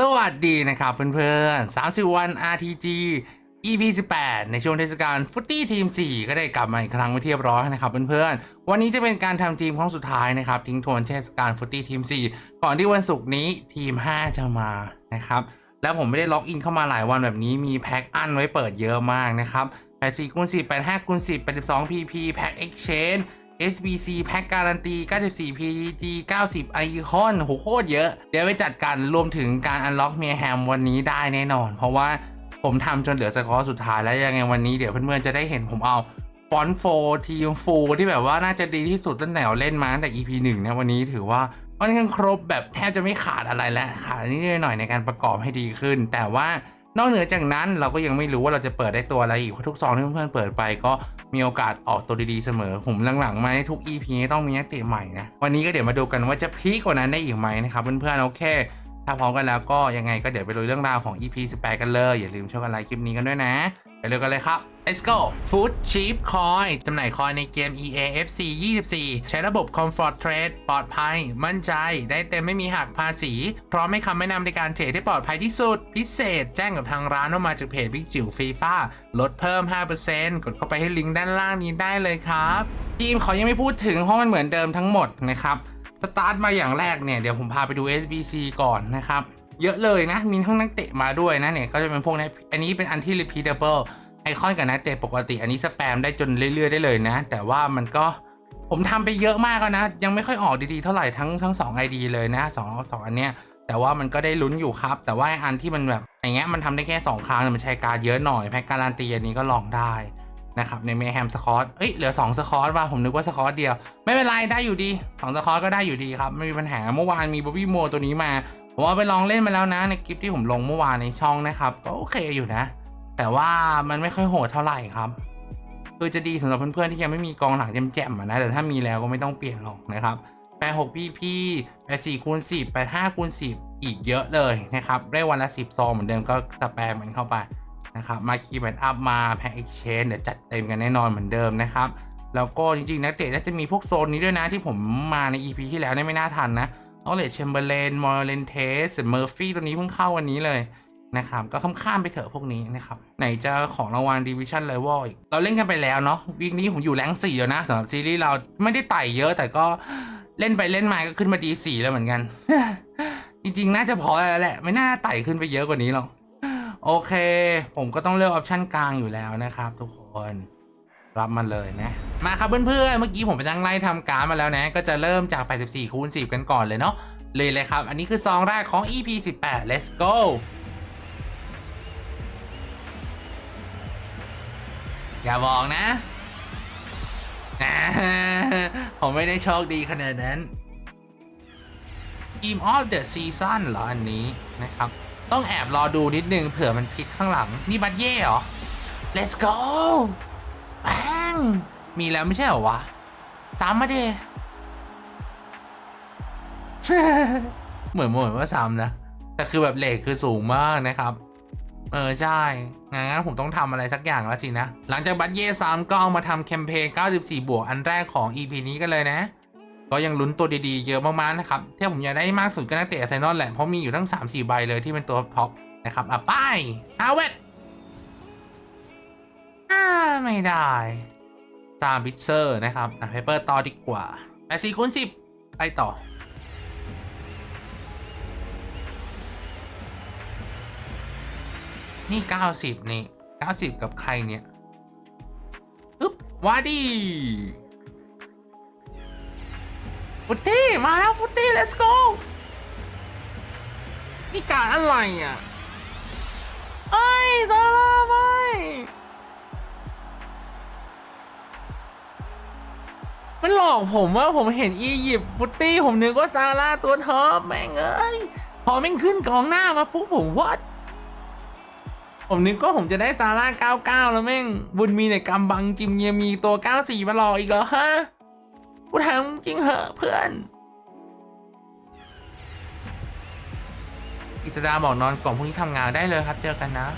สวัสดีนะครับเพื่อนๆ 30 วัน RTG EP 18 ในช่วงเทศกาลฟุตตี้ทีม 4 ก็ได้กลับมาอีกครั้งไปนที่เรียบร้อยนะครับเพื่อนๆ วันนี้จะเป็นการทำทีมครั้งสุดท้ายนะครับ ทิ้งทวนเทศกาลฟุตตี้ทีม 4 ก่อนที่วันศุกร์นี้ทีม 5 จะมานะครับ แล้วผมไม่ได้ล็อกอินเข้ามาหลายวันแบบนี้มีแพ็คอันไว้เปิดเยอะมากนะครับ84คูณ10 85คูณ10 82 PP แพ็ค Exchange SBC แพ็คการันตี 94 PG 90 ไอคอนโหโคตรเยอะ เดี๋ยวไปจัดการรวมถึงการอันล็อกเมียแฮมวันนี้ได้แน่นอน เพราะว่าผมทำจนเหลือสกอร์สุดท้ายแล้วยังไงวันนี้เดี๋ยวเพื่อนๆจะได้เห็นผมเอาฟอนโฟทีมฟูที่แบบว่าน่าจะดีที่สุดตั้งแต่เล่นมาตั้งแต่ EP 1นะวันนี้ถือว่าค่อนข้างครบแบบแทบจะไม่ขาดอะไรแล้วขาดนิดหน่อยในการประกอบให้ดีขึ้น แต่ว่า นอกเหนือจากนั้นเราก็ยังไม่รู้ว่าเราจะเปิดได้ตัวอะไรอีกเพราะทุกซองที่เพื่อนๆเปิดไปก็มีโอกาสออกตัวดีๆเสมอผมหลังๆมาในทุก EP ต้องมีนักเตะใหม่นะวันนี้ก็เดี๋ยวมาดูกันว่าจะพีกกว่านั้นได้อีกไหมนะครับเพื่อนๆโอเคถ้าพร้อมกันแล้วก็ยังไงก็เดี๋ยวไปดูเรื่องราวของ EP 18 กันเลย อย่าลืมช่วยกันไลค์คลิปนี้กันด้วยนะไปเร็วกันเลยครับ let's go Food Cheap Coin จำหน่ายคอยในเกม EA FC 24 ใช้ระบบ Comfort Trade ปลอดภัย มั่นใจ ได้เต็มไม่มีหักภาษี พร้อมให้คำแนะนำในการเทรดที่ปลอดภัยที่สุด พิเศษแจ้งกับทางร้านว่ามาจากเพจบิ๊กจิ๋วฟีฟ่าลดเพิ่ม 5%กดเข้าไปให้ลิงก์ด้านล่างนี้ได้เลยครับทีมเขอยังไม่พูดถึงเพราะมันเหมือนเดิมทั้งหมดนะครับสตาร์ทมาอย่างแรกเนี่ยเดี๋ยวผมพาไปดู SBC ก่อนนะครับเยอะเลยนะมีทั้งนักเตะมาด้วยนะเนี่ยก็จะเป็นพวกนี้อันนี้เป็นอันที่ repeatable ไอคอนกับนักเตะปกติอันนี้สแปมได้จนเรื่อยๆได้เลยนะ แต่ว่ามันก็ผมทำไปเยอะมากแล้วนะ ยังไม่ค่อยออกดีๆเท่าไหร่ทั้งทั้งสองไอดีเลยนะสองสองอันเนี้ยแต่ว่ามันก็ได้ลุ้นอยู่ครับ แต่ว่าอันที่มันแบบอย่างเงี้ยมันทำได้แค่สองครั้งแต่มันใช้การเยอะหน่อยแพ็กการันตีอันนี้ก็ลองได้นะครับในเมแฮมสคอตเอ้ยเหลือ 2 สคอตว่ะผมนึกว่าสคอตเดียว ไม่เป็นไรได้อยู่ดี 2 สคอตก็ได้อยู่ดีครับ ไม่มีปัญหาเมื่อวานมีบ๊อบบี้โมตัวนี้มา ผมเอาไปลองเล่นมาแล้วนะในคลิปที่ผมลงเมื่อวานในช่องนะครับก็โอเคอยู่นะ แต่ว่ามันไม่ค่อยโหดเท่าไหร่ครับ คือจะดีสำหรับเพื่อนๆที่ยังไม่มีกองหลังแจ่มๆนะแต่ถ้ามีแล้วก็ไม่ต้องเปลี่ยนหรอกนะครับแปดหกพีพีแปดสี่คูณสิบแปดห้าคูณสิบอีกเยอะเลยนะครับ ได้วันละสิบซองเหมือนเดิมก็สแปมมันเข้าไปนะครับมาคีย์แบนอัพมาแพ็กเอ็กชแนนเดี๋ยวจัดเต็มกันแน่นอนเหมือนเดิมนะครับแล้วก็จริงๆนักเตะน่าจะมีพวกโซนนี้ด้วยนะที่ผมมาใน EP ที่แล้วเนี่ยไม่น่าทันนะออเลตเชมเบอร์เลนมอร์เลนเทสเมอร์ฟี่ตัวนี้เพิ่งเข้าวันนี้เลย นะครับ ก็ข้ามๆไปเถอะพวกนี้นะครับไหนจะของรางวัลดิวิชั่นเลเวลอีกเราเล่นกันไปแล้วเนาะวีคนี้ผมอยู่แรงสี่แล้วนะสำหรับซีรีส์เราไม่ได้ไต่เยอะแต่ก็เล่นไปเล่นมาก็ขึ้นมาดีสี่แล้วเหมือนกัน จริงๆ น่าจะพอแล้วแหละ ไม่น่าไต่ขึ้นไปเยอะกว่านี้หรอกโอเค ผมก็ต้องเลือกออปชั่นกลางอยู่แล้วนะครับ ทุกคนรับมันเลยนะ มาครับเพื่อนๆ เมื่อกี้ผมไปนั่งไล่ทำการดมาแล้วนะ ก็จะเริ่มจาก 84คูณ10 กันก่อนเลยเนาะ เลยเลยครับ อันนี้คือซองแรกของ EP 18 let's go อย่าบอกนะผมไม่ได้โชคดีขนาดนั้น Team of the Season เหรออันนี้นะครับ ต้องแอบรอดูนิดนึงเผื่อมันพลิกข้างหลัง นี่บัตเย่เหรอ let's go แบงมีแล้วไม่ใช่เหรอวะซ้ำมาเดเหมือนเหมือนว่าซ้ำนะ แต่คือแบบเลทคือสูงมากนะครับ เออ ใช่ งั้นผมต้องทำอะไรสักอย่างแล้วสินะ หลังจากบัตเย่ซ้ำก็เอามาทำแคมเปญ 94 บวกอันแรกของ EP นี้กันเลยนะ ก็ยังลุ้นตัวดีๆ เยอะมากๆนะครับที่ผมอยากได้มากสุดก็นักเตะไซนอนแหละ เพราะมีอยู่ทั้ง 3-4 ใบเลยที่เป็นตัวท็อปนะครับอะไปฮาวเวตอ่าไม่ได้ซาบิเซอร์นะครับอะเพเปอร์ต่อดีกว่าแปดสี่คูณสิบไปต่อ นี่90นี่90กับใครเนี่ยปึ๊บวาดีฟุตตี้มาแล้วฟุตตี้ let's go นี่การอะไรอะเอ้ยซาร่าไม่มันหลอกผมว่าผมเห็นอียิปต์ฟุตตี้ ผมนึกว่าซาร่าตัวท็อปแม่งเอ้ย พอแม่งขึ้นกองหน้ามาปุ๊บผมวัด ผมนึกว่าผมจะได้ซาร่า99 แล้วแม่ง บุญมีในกำบังจิมเงียมีตัว 94 มาหลอกอีกเหรอฮะกูถามจริงเหอะเพื่อน อิสดาบอกนอนกล่องพรุ่งนี้ทำงานได้เลยครับเจอกันนะ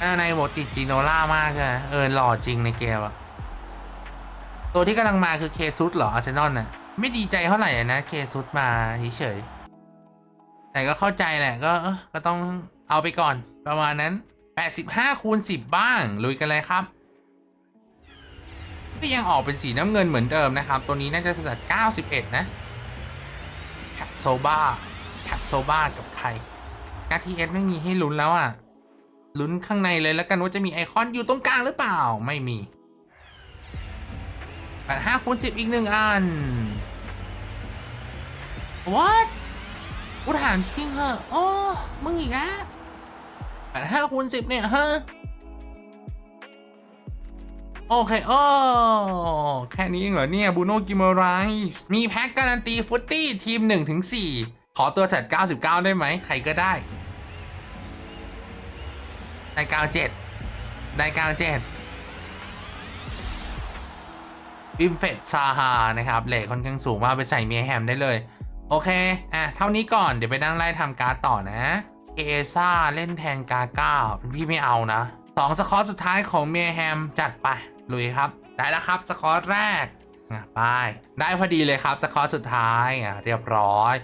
อ่าในโหมดติดจีโนล่ามากใช่ไหมเออหล่อจริงในเกมอะตัวที่กำลังมาคือเคซุดเหรออาร์เซนอลน่ะไม่ดีใจเท่าไหร่นะเคซุดมาเฉยแต่ก็เข้าใจแหละก็ก็ต้องเอาไปก่อน ประมาณนั้น 85 คูณ 10 บ้าง ลุยกันเลยครับก็ยังออกเป็นสีน้ำเงินเหมือนเดิมนะครับ ตัวนี้น่าจะสกัด91 นะแคปโซบาแคปโซบากับใครกาทีเอสไม่มีให้ลุ้นแล้วอะ ลุ้นข้างในเลยแล้วกันว่าจะมีไอคอนอยู่ตรงกลางหรือเปล่า ไม่มี85คูณ10 อีกหนึ่งอัน what กูถามจริงเหรอโอ้ มึงอีกแล้ว แปดห้าคูณสิบเนี่ยฮะโอเคโอ้แค่นี้เองเหรอเนี่ยบูโนกิมไรส์มีแพ็กการันตีฟุตตี้ทีม1ถึง4ขอตัวจัด99 ได้ไหม ใครก็ได้ได้97ได้97บิมเฟตซาฮานะครับ เลทค่อนข้างสูงมากไปใส่เมียแฮมได้เลย โอเค อะ เท่านี้ก่อนเดี๋ยวไปนั่งไล่ทำการ์ดต่อนะ เอซ่าเล่นแทนกาก้าพี่ไม่เอานะสองสคอร์สุดท้ายของเมียแฮมจัดไปลุยครับ ได้แล้วครับสคอร์แรกอะไปได้พอดีเลยครับสคอร์สุดท้ายอะเรียบร้อย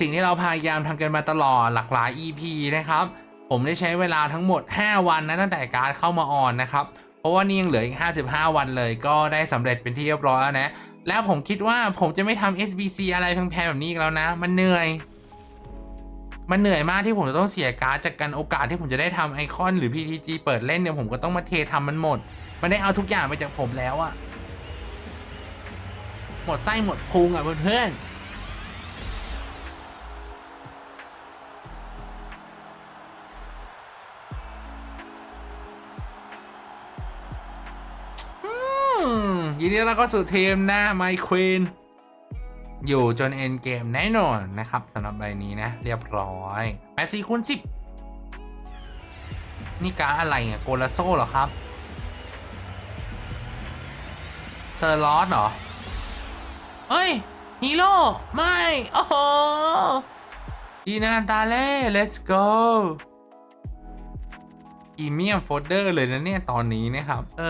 สิ่งที่เราพยายามทำกันมาตลอดหลากหลาย EP นะครับ ผมได้ใช้เวลาทั้งหมด 5 วันนะตั้งแต่การเข้ามาออนนะครับ เพราะว่านี่ยังเหลืออีก 55 วันเลยก็ได้สำเร็จเป็นที่เรียบร้อยแล้วนะแล้วผมคิดว่าผมจะไม่ทำ SBC อะไรแพงๆแบบนี้อีกแล้วนะ มันเหนื่อย มันเหนื่อยมากที่ผมจะต้องเสียการ์ดจากการโอกาสที่ผมจะได้ทำไอคอนหรือ PTG เปิดเล่นเนี่ยผมก็ต้องมาเททำมันหมด มันได้เอาทุกอย่างไปจากผมแล้วอะหมดไส้หมดพุงอะเพื่อนยินดีต้อนรับเข้าสู่ทีมหนะไมควีน อยู่จนเอ็นเกมแน่นอนนะครับสำหรับใบนี้นะ เรียบร้อยแปดสี่คูณสิบนี่การอะไรอะโกลาโซ่เหรอครับเซอร์ลอสเหรอ เฮ้ยฮีโร่ไม่ โอ้โหดีนาตาเล่ let's go พรีเมียมโฟลเดอร์เลยนะเนี่ย ตอนนี้นะครับ เอ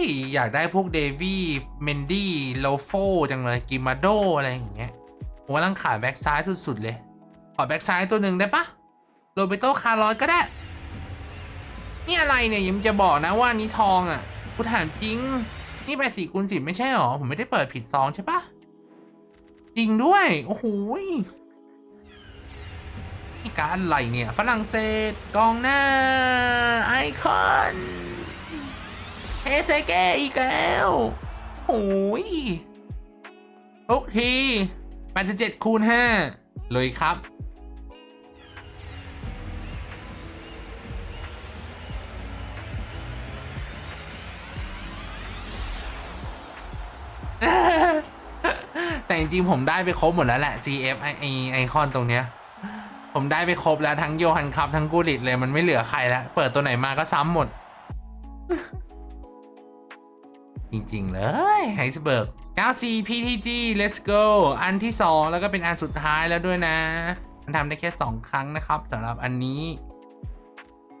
ออยากได้พวกเดวี่เมนดี้โลโฟจังเลยกิมาโดอะไรอย่างเงี้ยผมกำลังขายแบ็กซ้ายสุด ๆ เลย ขอแบ็กซ้ายตัวหนึ่งได้ปะโรเบโตคาร์ลอสก็ได้ นี่อะไรเนี่ยยังจะบอกนะว่านี้ทองอะกูถามจริง นี่ไปสี่คูณสิบไม่ใช่หรอ ผมไม่ได้เปิดผิดซองใช่ปะจริงด้วย โอ้โห การอะไรเนี่ย ฝรั่งเศสกองหน้า ไอคอนเฮเซเกอีกแล้วโอ้ยทุกที87คูณ5เลยครับ แต่จริงๆผมได้ไปครบหมดแล้วแหละ CF ไอไอไอคอนตรงเนี้ย ผมได้ไปครบแล้วทั้งโยฮันคัพทั้งกูริตเลยมันไม่เหลือใครแล้ว เปิดตัวไหนมาก็ซ้ำหมด จริง ๆ เลยไฮสเบิร์ก94 PTG let's go อันที่ 2 แล้วก็เป็นอันสุดท้ายแล้วด้วยนะ มันทำได้แค่ 2 ครั้งนะครับสำหรับอันนี้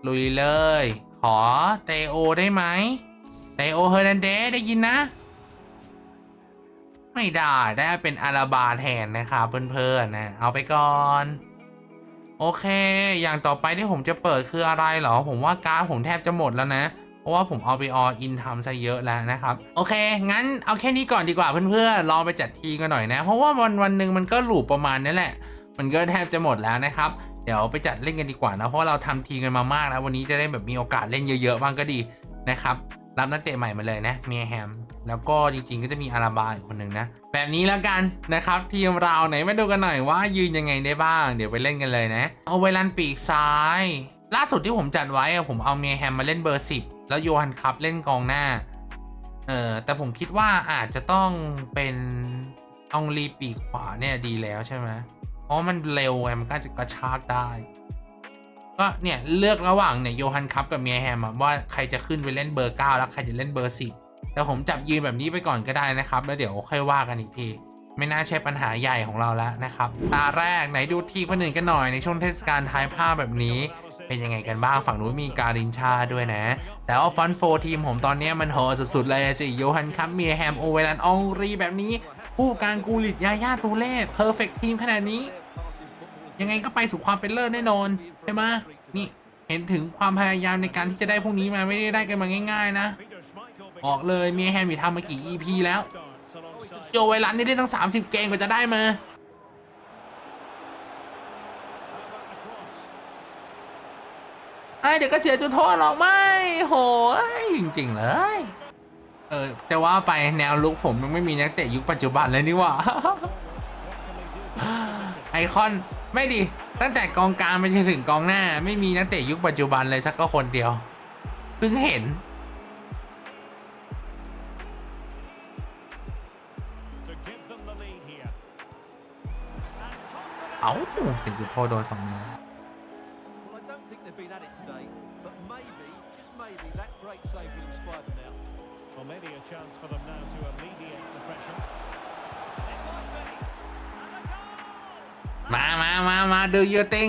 ลุยเลย ขอเตโอได้ไหมเตโอเฮอร์นันเดสได้ยินนะ ไม่ได้ ได้เป็นอาราบาแทนนะครับเพื่อนๆนะ เอาไปก่อน โอเค อย่างต่อไปที่ผมจะเปิดคืออะไรเหรอ ผมว่าการ์ดผมแทบจะหมดแล้วนะ เพราะว่าผมเอาไปออินทำซะเยอะแล้วนะครับ โอเค งั้นเอาแค่นี้ก่อนดีกว่าเพื่อนๆ ลองไปจัดทีกันหน่อยนะ เพราะว่าวันวันหนึ่งมันก็หลูปประมาณนี้แหละ มันก็แทบจะหมดแล้วนะครับ เดี๋ยวไปจัดเล่นกันดีกว่านะ เพราะเราทำทีกันมามากแล้ววันนี้จะได้แบบมีโอกาสเล่นเยอะๆบ้างก็ดีนะครับ รับนักเตะใหม่มาเลยนะเมียแฮม แล้วก็จริงๆก็จะมีอาราบาอีกคนหนึ่งนะ แบบนี้แล้วกันนะครับ ทีมเราไหนมาดูกันหน่อยว่ายืนยังไงได้บ้าง เดี๋ยวไปเล่นกันเลยนะ เอาไวลันปีกซ้าย ล่าสุดที่ผมจัดไว้ผมเอาเมียแฮมมาเล่นเบอร์ 10 แล้วโยฮันคัพเล่นกองหน้าเออแต่ผมคิดว่าอาจจะต้องเป็นอองลีปีกขวาเนี่ยดีแล้วใช่ไหมเพราะมันเร็วไงมันก็จะกระชากได้ ก็เนี่ยเลือกระหว่างเนี่ยโยฮันคัพกับเมียแฮมว่าใครจะขึ้นไปเล่นเบอร์ 9 แล้วใครจะเล่นเบอร์ 10 แต่ผมจับยืนแบบนี้ไปก่อนก็ได้นะครับ แล้วเดี๋ยวค่อยว่ากันอีกทีไม่น่าใช่ปัญหาใหญ่ของเราแล้วนะครับ ตาแรกไหนดูทีมคนอื่นกันหน่อยในช่วงเทศกาลท้ายภาพแบบนี้ เป็นยังไงกันบ้างฝั่งนู้นมีการินชาด้วยนะ แต่ว่าฟันโฟทีมผมตอนนี้มันโหดสุดๆเลยอะสิโยฮันคัพเมียแฮมโอเวลันองรีแบบนี้ ผู้การกูลิตยาย่าตูเล่เพอร์เฟกทีมขนาดนี้ ยังไงก็ไปสู่ความเป็นเลิศแน่นอน ใช่ไหมนี่เห็นถึงความพยายามในการที่จะได้พวกนี้มาไม่ได้ได้กันมาง่าย ๆ นะออกเลยเมียแฮนมีทำมากี่ EP แล้วโจไวรันนี่ได้ตั้ง 30 เกมกว่าจะได้มาไอเดี๋ยวก็เสียจุดโทษหรอกไม่โหยจริง ๆ เลย เออจะว่าไปแนวลุกผมยังไม่มีนักเตะยุคปัจจุบันเลยนี่หว่าไอคอนไม่ดิ ตั้งแต่กองกลางไปจนถึงกองหน้า ไม่มีนักเตะยุคปัจจุบันเลยสักก็คนเดียว เพิ่งเห็น เอาเสียจุดโทษโดนสองนิ้ว มามามามาดูยูติง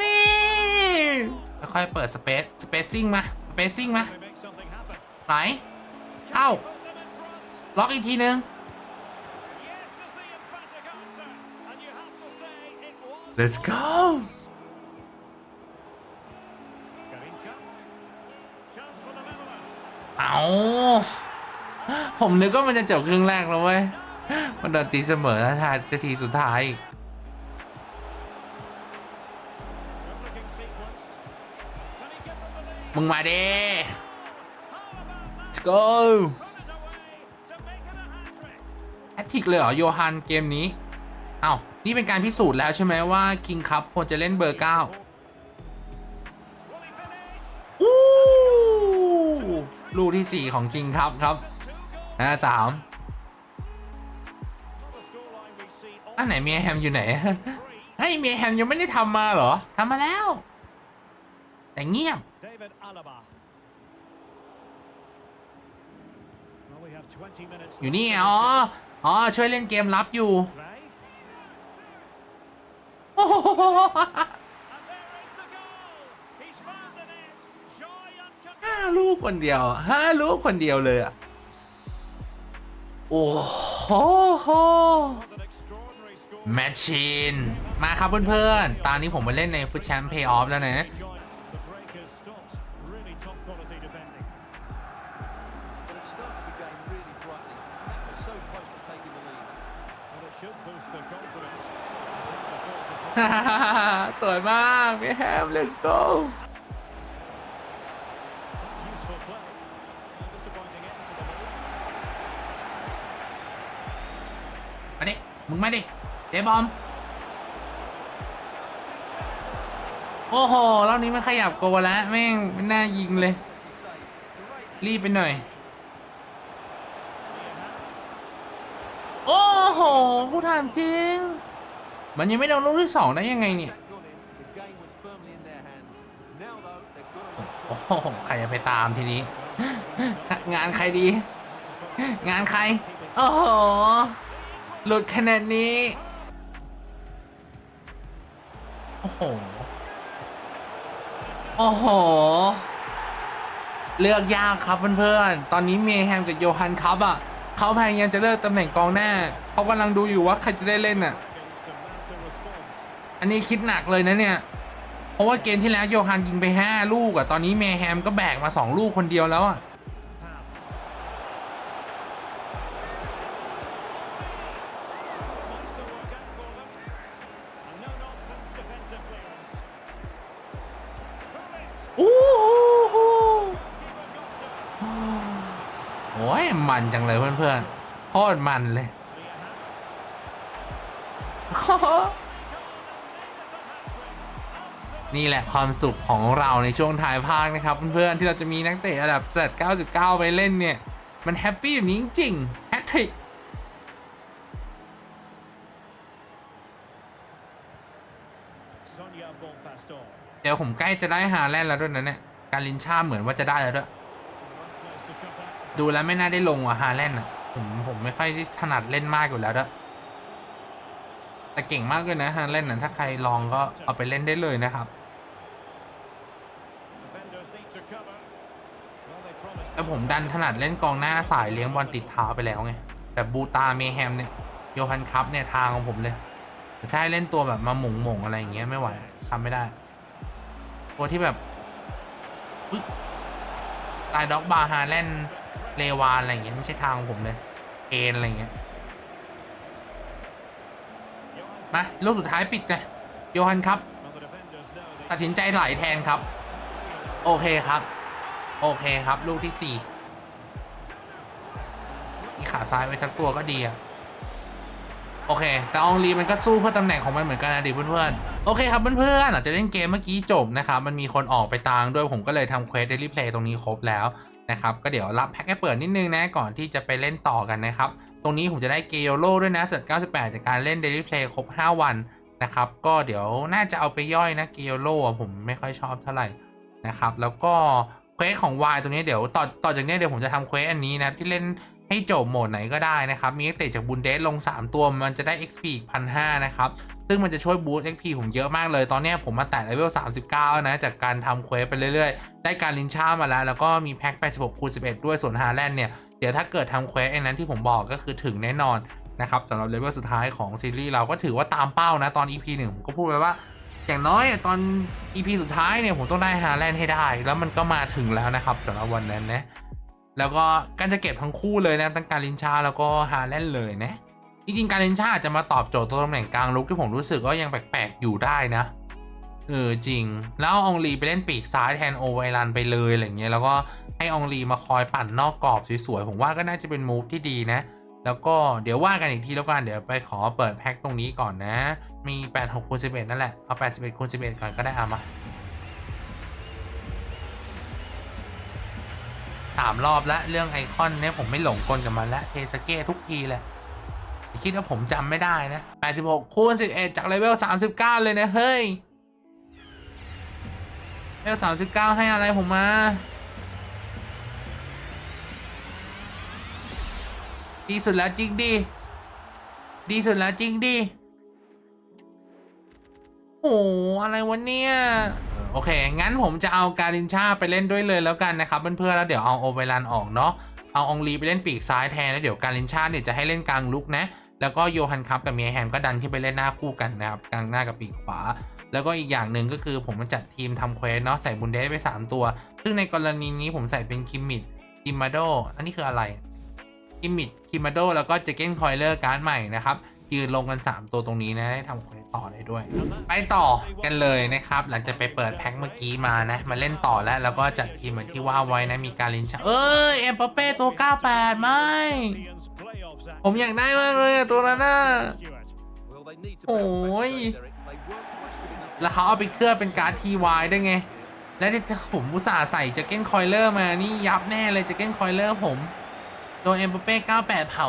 นี่ค่อยๆเปิดสเปซสเปซซิ่งมาสเปซซิ่งมา They make something happen. ไหนเอ้า Put them in front. ล็อกอีกทีนึง Yes is the emphatic answer. And you have to say it was. let's go Garincha. Chance for the leveller. เอาผมนึกว่ามันจะจบครึ่งแรกแล้วเว้ย มันโดนตีเสมอแล้วทาทีสุดท้ายอีก มึงมาเด้ How about that? let's go Put it away to make it a hat trick. แฮตทริกเลยเหรอ โยฮันเกมนี้ เอ้า นี่เป็นการพิสูจน์แล้วใช่ไหมว่าคิงคัพควรจะเล่นเบอร์9 Will he finish? อู้ลูกที่4ของคิงคัพครับ Two goals. นะสาม Not a scoreline we see อันไหนเมียแฮมอยู่ไหน three. เฮ้ยเมียแฮมยังไม่ได้ทำมาเหรอทำมาแล้ว แต่เงียบ David Alaba. Well, we have 20 minutes อยู่นี่ไงอ๋อ อ๋อ ช่วยเล่นเกมรับอยู่ Grave. โอ้โห And there is the goal. He's found the net. Joy and ห้าลูกคนเดียวห้าลูกคนเดียวเลยอะโอ้โห What an extraordinary score. แมชชีน มาครับเพื่อนๆ ตอนนี้ผมมาเล่นในฟุตแชมป์เพย์ออฟแล้วนะ สวยมากเมีแฮม let's go มาดิ มึงมาดิ เดบอม โอ้โหรอบนี้มันขยับโกแล้ว แม่งไม่น่ายิงเลย รีบไปหน่อย โอ้โหกูถามจริง มันยังไม่โดนลูกที่สองได้ยังไงเนี่ย That gone in. The game was firmly in their hands. Now, though, they've got to make โอ้ sure. โหใครจะไปตามทีนี้ งานใครดี งานใคร โอ้โห หลุดขนาดนี้ โอ้โห โอ้โห เลือกยากครับเพื่อนๆ ตอนนี้เมย์แฮมกับโยฮันครับอะ เขาพยายามจะเลือกตำแหน่งกองหน้า เขากำลังดูอยู่ว่าใครจะได้เล่นอะ To mount a response. อันนี้คิดหนักเลยนะเนี่ย เพราะว่าเกมที่แล้วโยฮันยิงไป 5 ลูกอะตอนนี้เมแฮมก็แบกมา 2 ลูกคนเดียวแล้วอะ Pam. Wants to work out for them. And no nonsense defensive clearance. Pull it. โอ้โหโอ้ยมันจังเลยเพื่อนๆโคตรมันเลย นี่แหละความสุขของเราในช่วงท้ายภาคนะครับเพื่อนๆที่เราจะมีนักเตะระดับเซต99 ไปเล่นเนี่ย มันแฮปปี้แบบนี้จริงๆแฮตทริกเดี๋ยวผมใกล้จะได้หาแลนด์แล้วด้วยนะเนี่ย การลินชาเหมือนว่าจะได้แล้วด้วย ดูแล้วไม่น่าได้ลงว่ะฮาแลนด์อะ ผมผมไม่ค่อยถนัดเล่นมากอยู่แล้วด้วยแต่เก่งมากเลยนะฮาแลนด์นะถ้าใครลองก็เอาไปเล่นได้เลยนะครับ แต่ผมดันถนัดเล่นกองหน้าสายเลี้ยงบอลติดเท้าไปแล้วไงแบบบูตาเมแฮมเนี่ยโยฮันคัพเนี่ยทางของผมเลยแต่ให้เล่นตัวแบบมาหม่งหม่งอะไรอย่างเงี้ยไม่ไหวทำไม่ได้ตัวที่แบบตายด็อกบาฮาแลนเลวานอะไรอย่างเงี้ยไม่ใช่ทางของผมเลยเอนอะไรเงี้ยมาลูกสุดท้ายปิดเลยโยฮันครับ ตัดสินใจไหลแทนครับ โอเคครับ โอเคครับ ลูกที่สี่มีขาซ้ายไว้สักตัวก็ดีอะโอเค แต่อองลีมันก็สู้เพื่อตำแหน่งของมันเหมือนกันนะดิเพื่อนๆ โอเคครับเพื่อนๆหลังจากเล่นเกมเมื่อกี้จบนะครับ มันมีคนออกไปตางด้วยผมก็เลยทำเควสเดลิเพลย์ตรงนี้ครบแล้วนะครับ ก็เดี๋ยวรับแพ็กให้เปิดนิดนึงนะก่อนที่จะไปเล่นต่อกันนะครับ ตรงนี้ผมจะได้เกโยโลด้วยนะเสร็จ98 จากการเล่นเดลิเพลย์ครบ 5 วันนะครับ ก็เดี๋ยวน่าจะเอาไปย่อยนะเกโยโลผมไม่ค่อยชอบเท่าไหร่นะครับ แล้วก็ ควสของ Y ตรงนี้เดี๋ยวต่อต่อจากนี้เดี๋ยวผมจะทำเควสอันนี้นะที่เล่นให้จบโหมดไหนก็ได้นะครับ มีเตะจากบุนเดสลง 3 ตัวมันจะได้ XP อีกพันห้านะครับ ซึ่งมันจะช่วยบูสต์ XP ผมเยอะมากเลย ตอนนี้ผมมาแตะเลเวล 39 นะ จากการทำเควสไปเรื่อยๆ ได้การลินช่ามาแล้ว แล้วก็มีแพ็ค86คูณ11 ด้วยส่วนฮาแลนด์เนี่ย เดี๋ยวถ้าเกิดทำเควสไอ้นั้นที่ผมบอกก็คือถึงแน่นอนนะครับสำหรับเลเวลสุดท้ายของซีรีส์เราก็ถือว่าตามเป้านะตอน EP 1ผมก็พูดไปว่า อย่างน้อยตอน EP สุดท้ายเนี่ยผมต้องได้ฮาแลนด์ให้ได้ แล้วมันก็มาถึงแล้วนะครับสำหรับวันนั้นนะแล้วก็การจะเก็บทั้งคู่เลยนะทั้งการลินชาแล้วก็ฮาแลนด์เลยนะจริงๆการลินชาอาจจะมาตอบโจทย์ตัวตำแหน่งกลางลุกที่ผมรู้สึกว่ายังแปลกๆอยู่ได้นะเออจริง แล้วอาอองลีไปเล่นปีกซ้ายแทนโอไวรันไปเลยอะไรเงี้ยแล้วก็ให้อองลีมาคอยปั่นนอกกรอบสวยๆผมว่าก็น่าจะเป็นมูฟที่ดีนะ แล้วก็เดี๋ยวว่ากันอีกทีแล้วกัน เดี๋ยวไปขอเปิดแพ็คตรงนี้ก่อนนะ มี 86คูณ11 นั่นแหละ เอา 81คูณ11 ก่อนก็ได้เอามาสามรอบแล้วเรื่องไอคอนเนี่ยผมไม่หลงกลกับมันแล้วเทสเก้ทุกทีเลยอย่าคิดว่าผมจำไม่ได้นะ 86คูณ11 จากเลเวล 39 เลยนะ เฮ้ยเลเวล 39 ให้อะไรผมมา ดีสุดแล้วจริงดิดีสุดแล้วจริงดิโอ้อะไรวะเนี่ย โอเค งั้นผมจะเอาการินชาไปเล่นด้วยเลยแล้วกันนะครับเพื่อนๆแล้วเดี๋ยวเอาโอเวรันออกเนาะ เอาองลีไปเล่นปีกซ้ายแทนแล้วเดี๋ยวการินชาเนี่ยจะให้เล่นกลางลุกนะ แล้วก็โยฮันคัพกับเมียแฮมก็ดันขึ้นไปเล่นหน้าคู่กันนะครับกลางหน้ากับปีกขวาแล้วก็อีกอย่างหนึ่งก็คือผมจัดทีมทำเควสเนาะใส่บุนเดสไป 3 ตัว ซึ่งในกรณีนี้ผมใส่เป็นคิมมิดคิมมาโด อันนี้คืออะไร คิมมิดคิมาโดแล้วก็เจเกนคอยเลอร์การ์ดใหม่นะครับยืนลงกัน 3 ตัวตรงนี้นะได้ทำควสต่อได้ด้วย ไปต่อกันเลยนะครับ หลังจากไปเปิดแพ็คเมื่อกี้มานะ มาเล่นต่อแล้ว แล้วก็จัดทีมเหมือนที่ว่าไว้นะ มีการลินชาเอ้ย เอ็มปเป้ตัว 98 ไม่ ผมอยากได้มากเลยตัวนั้นนะ Stewart. Well, they need to Ôi. bounce back today, Derek. They weren't quite good enough. แล้วเขาเอาไปเคลือบเป็นการ์ดทีวายด้ไง และที่ผมอุตส่าห์ใส่แจ็คเก็ตคอยเลอร์มานี่ยับแน่เลยแจ็คเก็ตคอยเลอร์ผม โดนเอ็มเปเป้98 เผา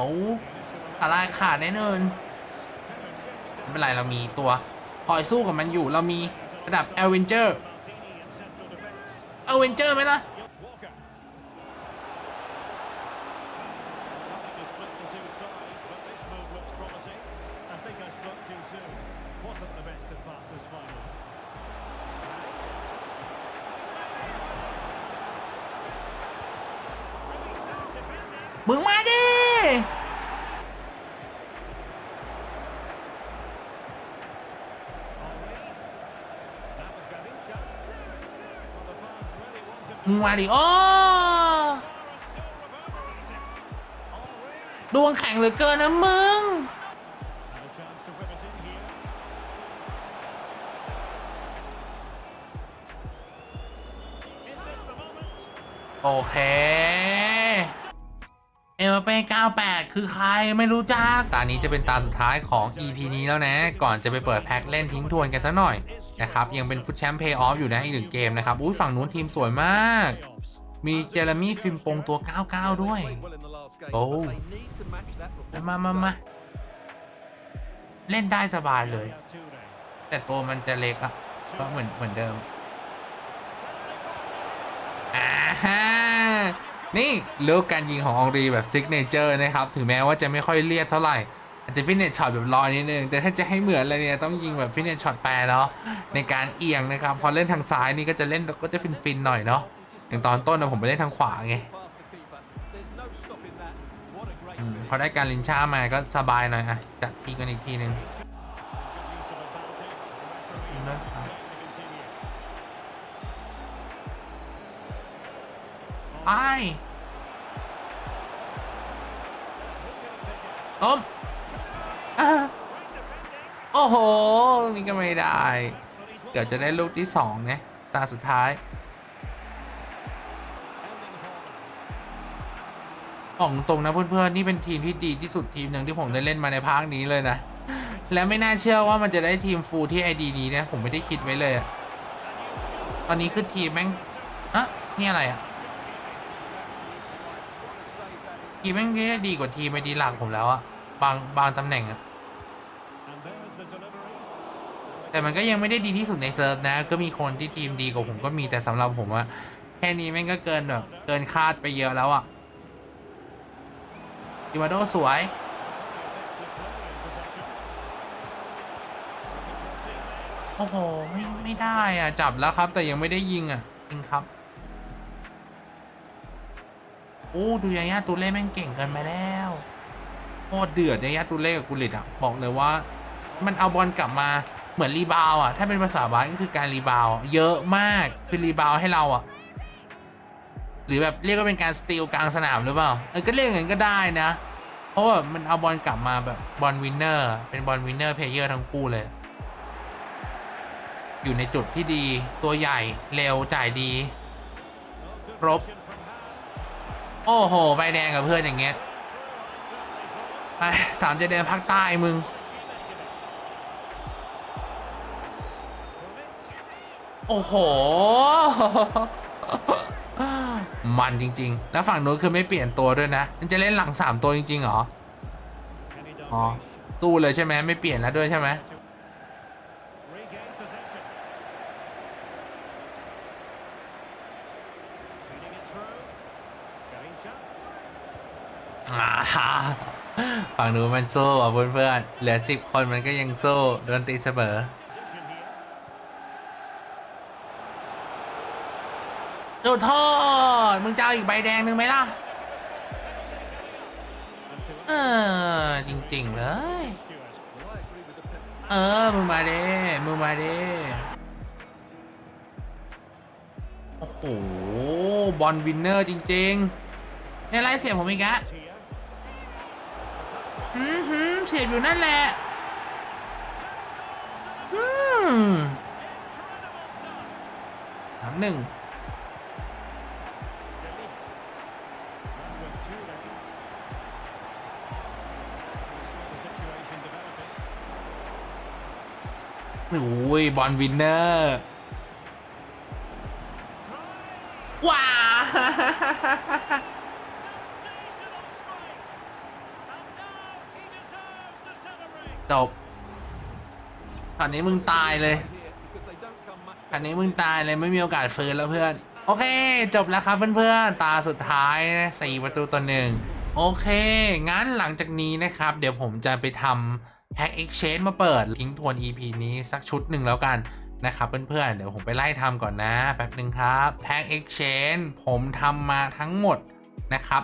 สาลาขาดแน่นอนไม่เป็นไรเรามีตัวคอยสู้กับมันอยู่เรามีระดับเอเวนเจอร์เอเวนเจอร์ไหมล่ะ มาดิโอ้ดวงแข็งเหลือเกินนะมึง โอเค เอมเป้98 คือใครไม่รู้จัก ตานี้จะเป็นตาสุดท้ายของ EP นี้แล้วนะ ก่อนจะไปเปิดแพ็คเล่นทิ้งทวนกันสักหน่อย นะครับ ยังเป็นฟุตแชมป์เพย์ออฟอยู่นะ อีกหนึ่งเกมนะครับ อุ้ยฝั่งนู้นทีมสวยมาก มีเจเรมี่ฟิมปงตัว 99 ด้วย Played well in the last game, Oh. but they need to match that มามามามาเล่นได้สบายเลย แต่ตัวมันจะเล็กอะก็เหมือนเหมือนเดิมอ่าฮะนี่ลูกการยิงของอองรีแบบซิกเนเจอร์นะครับ ถึงแม้ว่าจะไม่ค่อยเลียดเท่าไหร่ อาจจะฟินเนสช็อตแบบลอยนิดนึง แต่ถ้าจะให้เหมือนเลยเนี่ยต้องยิงแบบฟินเนสช็อตแปรเนาะในการเอียงนะครับ พอเล่นทางซ้ายนี่ก็จะเล่นก็จะฟินๆหน่อยเนาะอย่างตอนต้นนะผมไปเล่นทางขวาไงพอได้การลินช้ามาก็สบายหน่อยอะจัดพีกันอีกทีนึงไปต้ม โอ้โห นี่ก็ไม่ได้ เดี๋ยวจะได้ลูกที่สองนะตาสุดท้ายบอกตรงนะเพื่อนๆ นี่เป็นทีมที่ดีที่สุดทีมหนึ่งที่ผมได้เล่นมาในภาคนี้เลยนะ และไม่น่าเชื่อว่ามันจะได้ทีมฟูลที่ไอดีนี้นะ ผมไม่ได้คิดไว้เลยอะตอนนี้คือทีมแม่งอะนี่อะไรอะทีมแม่งด้ดีกว่าทีมไอดีหลักผมแล้วอะบางบางตำแหน่งอะ แต่มันก็ยังไม่ได้ดีที่สุดในเซิร์ฟนะ ก็มีคนที่ทีมดีกว่าผมก็มีแต่สำหรับผมอะแค่นี้แม่งก็เกินแบบเกินคาดไปเยอะแล้วอะดิมาโดสวยโอ้โหไม่ไม่ได้อะ จับแล้วครับ แต่ยังไม่ได้ยิงอะจริงครับโอ้ดูยาย่าตูเล่แม่งเก่งเกินไปแล้วโคตรเดือดยาย่าตูเล่กับกุลิตอะ บอกเลยว่า มันเอาบอลกลับมา เหมือนรีบาวอะ ถ้าเป็นภาษาบาสก็คือการรีบาวเยอะมากคือรีบาวให้เราอะ หรือแบบเรียกว่าเป็นการสตีลกลางสนามหรือเปล่าเออก็เรียกอย่างนั้นก็ได้นะ เพราะว่ามันเอาบอลกลับมาแบบบอลวินเนอร์เป็นบอลวินเนอร์เพลเยอร์ทั้งคู่เลย อยู่ในจุดที่ดีตัวใหญ่เร็วจ่ายดีครบ โอ้โหใบแดงกับเพื่อนอย่างเงี้ยไปสามเจแดนภาคใต้มึง โอ้โห มันจริง ๆ แล้วฝั่งนู้นคือไม่เปลี่ยนตัวด้วยนะ มันจะเล่นหลังสามตัวจริงๆเหรอ อ๋อ สู้เลยใช่ไหมไม่เปลี่ยนแล้วด้วยใช่ไหมฝั่งนู้นมันสู้อะเพื่อนๆเหลือสิบคนมันก็ยังสู้โดนตีเสมอ ดูโทษมึงจะเอาอีกใบแดงหนึ่งไหมล่ะ เออ จริง ๆ เลย เออ มึงมาเด้มึงมาเด้โอ้โห บอลวินเนอร์จริง ๆ เนี่ยไล่เสียบผมอีกอะ Here. หืมหืมเสียบอยู่นั่นแหละอืมสามหนึ่ง โอ้ยบอลวินเนอร์ว้าจบตอนนี้มึงตายเลย Here, because they don't come much อันนี้มึงตายเลยไม่มีโอกาสฟื้นแล้วเพื่อน โอเค จบแล้วครับเพื่อนๆ ตาสุดท้ายนะสี่ประตูต่อหนึ่งโอเค งั้นหลังจากนี้นะครับ เดี๋ยวผมจะไปทำ แพ็ก Exchange มาเปิดทิ้งทวน EP นี้สักชุดหนึ่งแล้วกันนะครับเพื่อนๆ เดี๋ยวผมไปไล่ทำก่อนนะ แป๊บหนึ่งครับแพ็ก Exchange ผมทำมาทั้งหมดนะครับ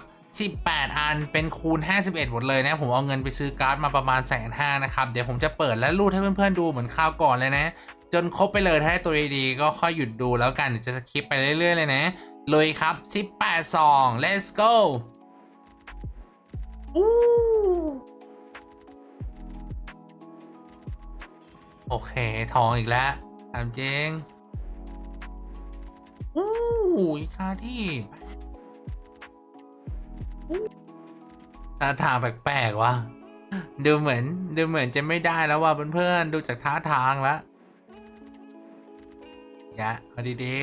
18 อันเป็นคูณ 51 หมดเลยนะ ผมเอาเงินไปซื้อการ์ดมาประมาณแสนห้านะครับ เดี๋ยวผมจะเปิดและรูดให้เพื่อนๆดูเหมือนคราวก่อนเลยนะ จนครบไปเลยถ้าได้ตัวดีๆก็ค่อยหยุดดูแล้วกันเดี๋ยวจะสคิปไปเรื่อยๆ เลยนะเลยครับ 18ซอง let's go อู้ โอเค ทองอีกแล้วถามจงอู้อีกคาที่ท่าทางแปลกๆวะดูเหมือน ดูเหมือนจะไม่ได้แล้วว่ะเพื่อนๆดูจากท่าทางแล้วยะเอาดี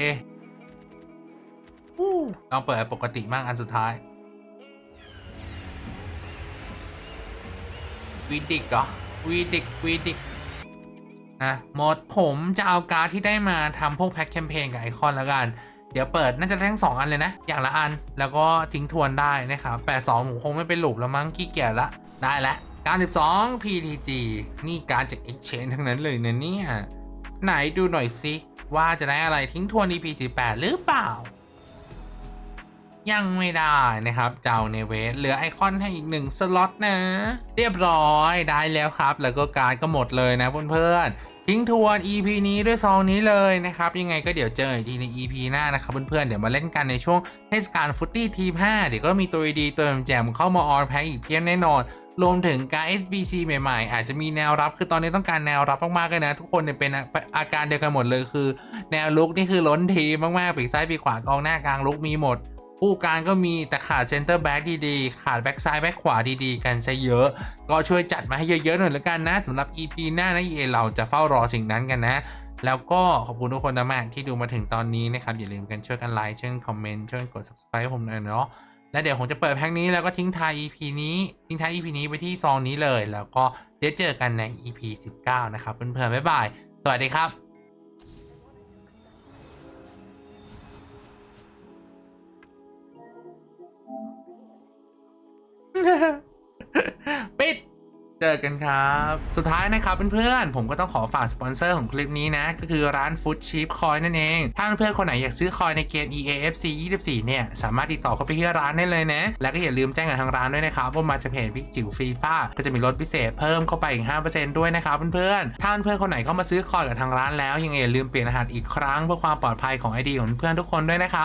ๆอู้ลองเปิดปกติมากอันสุดท้าย วีดิกเหรอวีดิกวีดิก อะหมดผมจะเอาการ์ดที่ได้มาทำพวกแพ็คแคมเปญกับไอคอนแล้วกัน เดี๋ยวเปิดน่าจะทั้งสองอันเลยนะ อย่างละอันแล้วก็ทิ้งทวนได้นะครับ82ผมคงไม่ไปหลุบแล้วมั้งขี้เกียจละได้แล้ว92 PTG นี่การจาก Exchange ทั้งนั้นเลยนะเนี่ย ไหนดูหน่อยสิว่าจะได้อะไรทิ้งทวน EP 18 หรือเปล่า ยังไม่ได้นะครับ เจ้าเนเวสเหลือไอคอนให้อีกหนึ่งสล็อตนะ เรียบร้อยได้แล้วครับ แล้วก็การก็หมดเลยนะเพื่อนๆทิ้งทวน EP นี้ด้วยซองนี้เลยนะครับ ยังไงก็เดี๋ยวเจออีกทีใน EP หน้านะครับเพื่อนๆเดี๋ยวมาเล่นกันในช่วงเทศกาลฟุตตี้ทีม5เดี๋ยวก็มีตัวดีตัวแจมเข้ามาออนแพ็กอีกเพียบแน่นอนรวมถึงการ SBC ใหม่ๆ อาจจะมีแนวรับคือตอนนี้ต้องการแนวรับมากๆเลยนะ ทุกคนเนี่ยเป็นอาการเดียวกันหมดเลยคือ แนวลุกนี่คือล้นทีมมากๆปีกซ้ายปีกขวากองหน้ากลางลุกมีหมดู้กลางก็มีแต่ขาดเซนเตอร์แบ็กดีๆ ขาดแบ็กซ้ายแบ็กขวาดีๆ กันซะเยอะ ก็ช่วยจัดมาให้เยอะๆหน่อยละกันนะสำหรับ EP หน้านะเอเราจะเฝ้ารอสิ่งนั้นกันนะ แล้วก็ขอบคุณทุกคนมากที่ดูมาถึงตอนนี้นะครับอย่าลืมกันช่วยกันไลค์ช่วยกันคอมเมนต์ช่วยกันกด subscribe ผมหน่อยเนาะแล้วเดี๋ยวผมจะเปิดแพ็คนี้แล้วก็ทิ้งท้าย EP นี้ทิ้งท้าย EP นี้ไปที่ซองนี้เลย แล้วก็เดี๋ยวเจอกันใน EP 19 นะครับเพื่อนๆบ๊ายบายสวัสดีครับ ปิด เจอกันครับ สุดท้ายนะครับเพื่อนๆ ผมก็ต้องขอฝากสปอนเซอร์ของคลิปนี้นะ ก็คือร้าน Food Cheap Coin นั่นเอง ถ้าเพื่อนๆคนไหนอยากซื้อคอยในเกม EAFC 24 เนี่ย สามารถติดต่อเข้าไปที่ร้านได้เลยนะ แล้วก็อย่าลืมแจ้งกับทางร้านด้วยนะครับ ว่ามาจากเพจพิกจิ๋วฟีฟ้าก็จะมีลดพิเศษเพิ่มเข้าไปอีก 5%ด้วยนะครับเพื่อนๆ ถ้าเพื่อนๆคนไหนเข้ามาซื้อคอยกับทางร้านแล้วยังไงอย่าลืมเปลี่ยนรหัสอีกครั้งเพื่อความปลอดภัยของ ID ของเพื่อนทุกคนด้วยนะครับ